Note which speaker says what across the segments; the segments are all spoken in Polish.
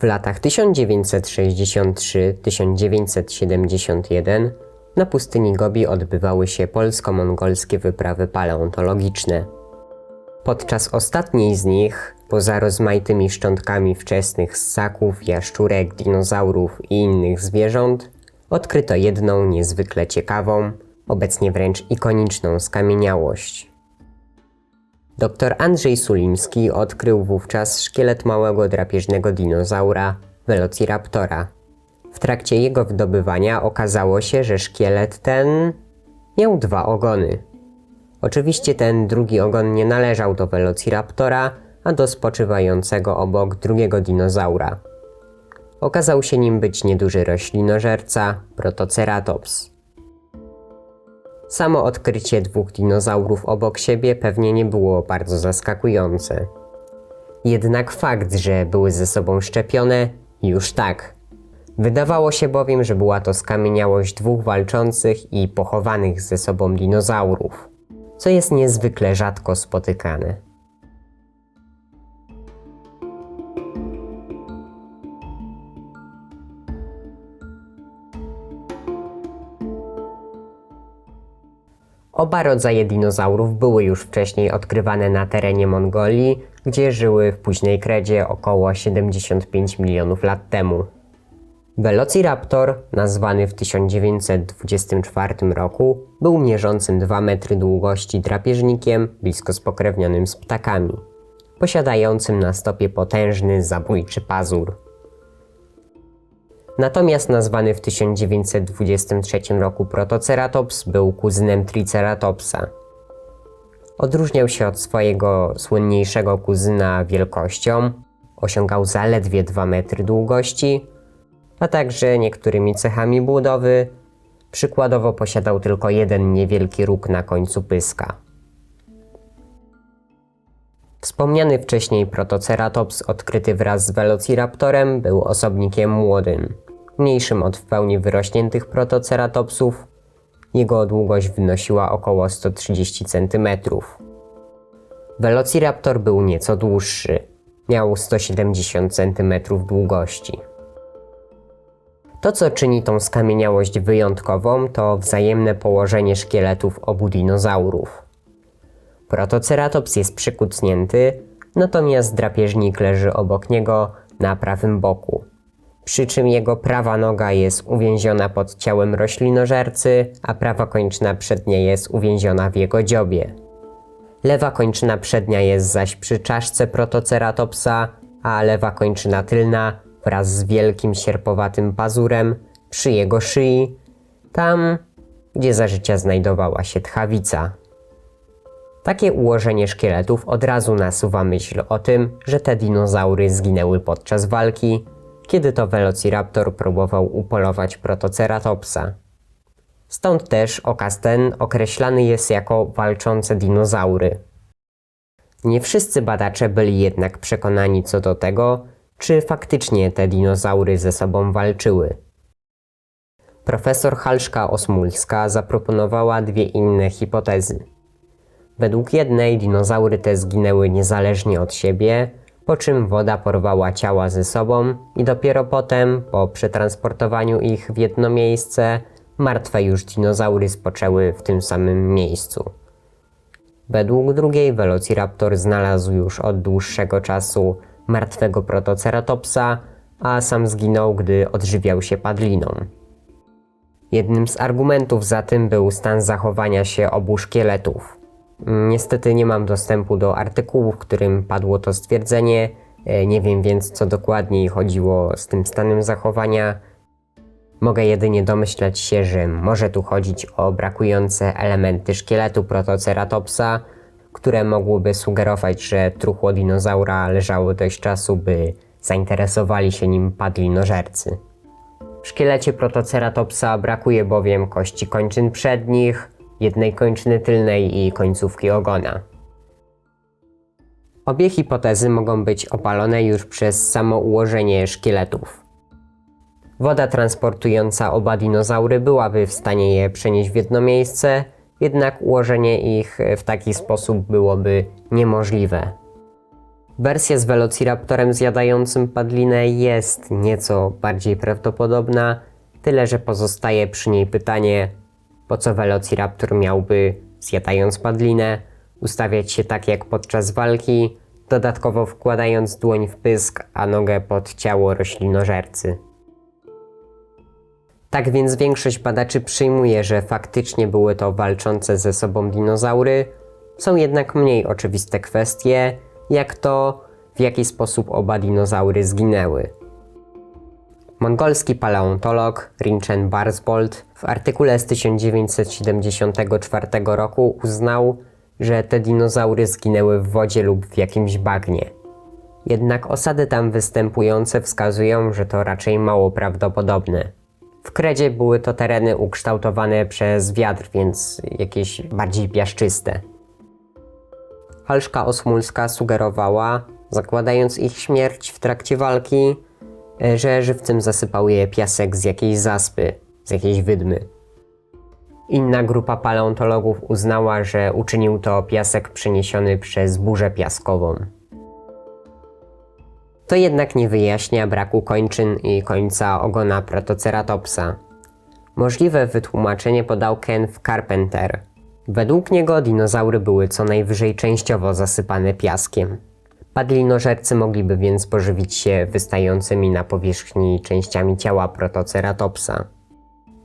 Speaker 1: W latach 1963-1971 na pustyni Gobi odbywały się polsko-mongolskie wyprawy paleontologiczne. Podczas ostatniej z nich, poza rozmaitymi szczątkami wczesnych ssaków, jaszczurek, dinozaurów i innych zwierząt, odkryto jedną niezwykle ciekawą, obecnie wręcz ikoniczną skamieniałość. Dr Andrzej Sulimski odkrył wówczas szkielet małego drapieżnego dinozaura Velociraptora. W trakcie jego wydobywania okazało się, że szkielet ten miał dwa ogony. Oczywiście ten drugi ogon nie należał do Velociraptora, a do spoczywającego obok drugiego dinozaura. Okazał się nim być nieduży roślinożerca Protoceratops. Samo odkrycie dwóch dinozaurów obok siebie pewnie nie było bardzo zaskakujące. Jednak fakt, że były ze sobą szczepione, już tak. Wydawało się bowiem, że była to skamieniałość dwóch walczących i pochowanych ze sobą dinozaurów, co jest niezwykle rzadko spotykane. Oba rodzaje dinozaurów były już wcześniej odkrywane na terenie Mongolii, gdzie żyły w późnej kredzie około 75 milionów lat temu. Velociraptor, nazwany w 1924 roku, był mierzącym 2 metry długości drapieżnikiem blisko spokrewnionym z ptakami, posiadającym na stopie potężny, zabójczy pazur. Natomiast nazwany w 1923 roku Protoceratops był kuzynem Triceratopsa. Odróżniał się od swojego słynniejszego kuzyna wielkością, osiągał zaledwie 2 metry długości, a także niektórymi cechami budowy. Przykładowo posiadał tylko jeden niewielki róg na końcu pyska. Wspomniany wcześniej Protoceratops, odkryty wraz z Velociraptorem, był osobnikiem młodym, mniejszym od w pełni wyrośniętych Protoceratopsów. Jego długość wynosiła około 130 cm. Velociraptor był nieco dłuższy, miał 170 cm długości. To, co czyni tą skamieniałość wyjątkową, to wzajemne położenie szkieletów obu dinozaurów. Protoceratops jest przykucnięty, natomiast drapieżnik leży obok niego na prawym boku. Przy czym jego prawa noga jest uwięziona pod ciałem roślinożercy, a prawa kończyna przednia jest uwięziona w jego dziobie. Lewa kończyna przednia jest zaś przy czaszce Protoceratopsa, a lewa kończyna tylna wraz z wielkim sierpowatym pazurem przy jego szyi, tam gdzie za życia znajdowała się tchawica. Takie ułożenie szkieletów od razu nasuwa myśl o tym, że te dinozaury zginęły podczas walki, kiedy to Velociraptor próbował upolować Protoceratopsa. Stąd też okaz ten określany jest jako walczące dinozaury. Nie wszyscy badacze byli jednak przekonani co do tego, czy faktycznie te dinozaury ze sobą walczyły. Profesor Halszka Osmulska zaproponowała dwie inne hipotezy. Według jednej dinozaury te zginęły niezależnie od siebie, po czym woda porwała ciała ze sobą i dopiero potem, po przetransportowaniu ich w jedno miejsce, martwe już dinozaury spoczęły w tym samym miejscu. Według drugiej Velociraptor znalazł już od dłuższego czasu martwego Protoceratopsa, a sam zginął, gdy odżywiał się padliną. Jednym z argumentów za tym był stan zachowania się obu szkieletów. Niestety nie mam dostępu do artykułu, w którym padło to stwierdzenie, e, nie wiem więc co dokładniej chodziło z tym stanem zachowania. Mogę jedynie domyślać się, że może tu chodzić o brakujące elementy szkieletu Protoceratopsa, które mogłyby sugerować, że truchło dinozaura leżało dość czasu, by zainteresowali się nim padlinożercy. W szkielecie Protoceratopsa brakuje bowiem kości kończyn przednich, jednej kończyny tylnej i końcówki ogona. Obie hipotezy mogą być opalone już przez samo ułożenie szkieletów. Woda transportująca oba dinozaury byłaby w stanie je przenieść w jedno miejsce, jednak ułożenie ich w taki sposób byłoby niemożliwe. Wersja z Velociraptorem zjadającym padlinę jest nieco bardziej prawdopodobna, tyle że pozostaje przy niej pytanie, po co Velociraptor miałby, zjadając padlinę, ustawiać się tak jak podczas walki, dodatkowo wkładając dłoń w pysk, a nogę pod ciało roślinożercy. Tak więc większość badaczy przyjmuje, że faktycznie były to walczące ze sobą dinozaury. Są jednak mniej oczywiste kwestie, jak to, w jaki sposób oba dinozaury zginęły. Mongolski paleontolog Rinchen Barsbold w artykule z 1974 roku uznał, że te dinozaury zginęły w wodzie lub w jakimś bagnie. Jednak osady tam występujące wskazują, że to raczej mało prawdopodobne. W Kredzie były to tereny ukształtowane przez wiatr, więc jakieś bardziej piaszczyste. Halszka Osmulska sugerowała, zakładając ich śmierć w trakcie walki, e, że żywcem zasypał je piasek z jakiejś zaspy, z jakiejś wydmy. Inna grupa paleontologów uznała, że uczynił to piasek przeniesiony przez burzę piaskową. To jednak nie wyjaśnia braku kończyn i końca ogona Protoceratopsa. Możliwe wytłumaczenie podał Ken Carpenter. Według niego dinozaury były co najwyżej częściowo zasypane piaskiem. Padlinożercy mogliby więc pożywić się wystającymi na powierzchni częściami ciała Protoceratopsa.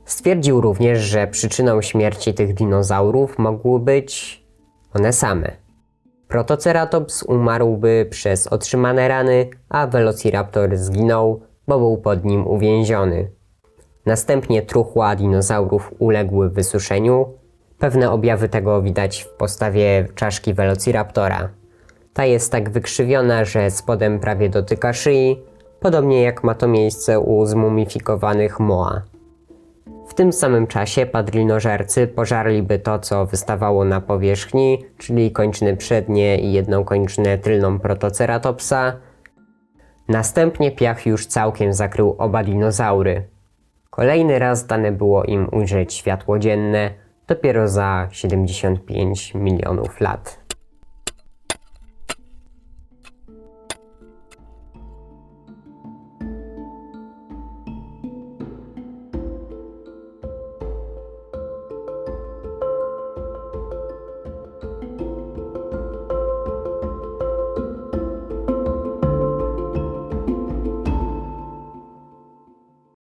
Speaker 1: Stwierdził również, że przyczyną śmierci tych dinozaurów mogły być one same. Protoceratops umarłby przez otrzymane rany, a Velociraptor zginął, bo był pod nim uwięziony. Następnie truchła dinozaurów uległy wysuszeniu. Pewne objawy tego widać w postawie czaszki Velociraptora. Ta jest tak wykrzywiona, że spodem prawie dotyka szyi, podobnie jak ma to miejsce u zmumifikowanych moa. W tym samym czasie padlinożercy pożarliby to, co wystawało na powierzchni, czyli kończyny przednie i jedną kończynę tylną protoceratopsa. Następnie piach już całkiem zakrył oba dinozaury. Kolejny raz dane było im ujrzeć światło dzienne dopiero za 75 milionów lat.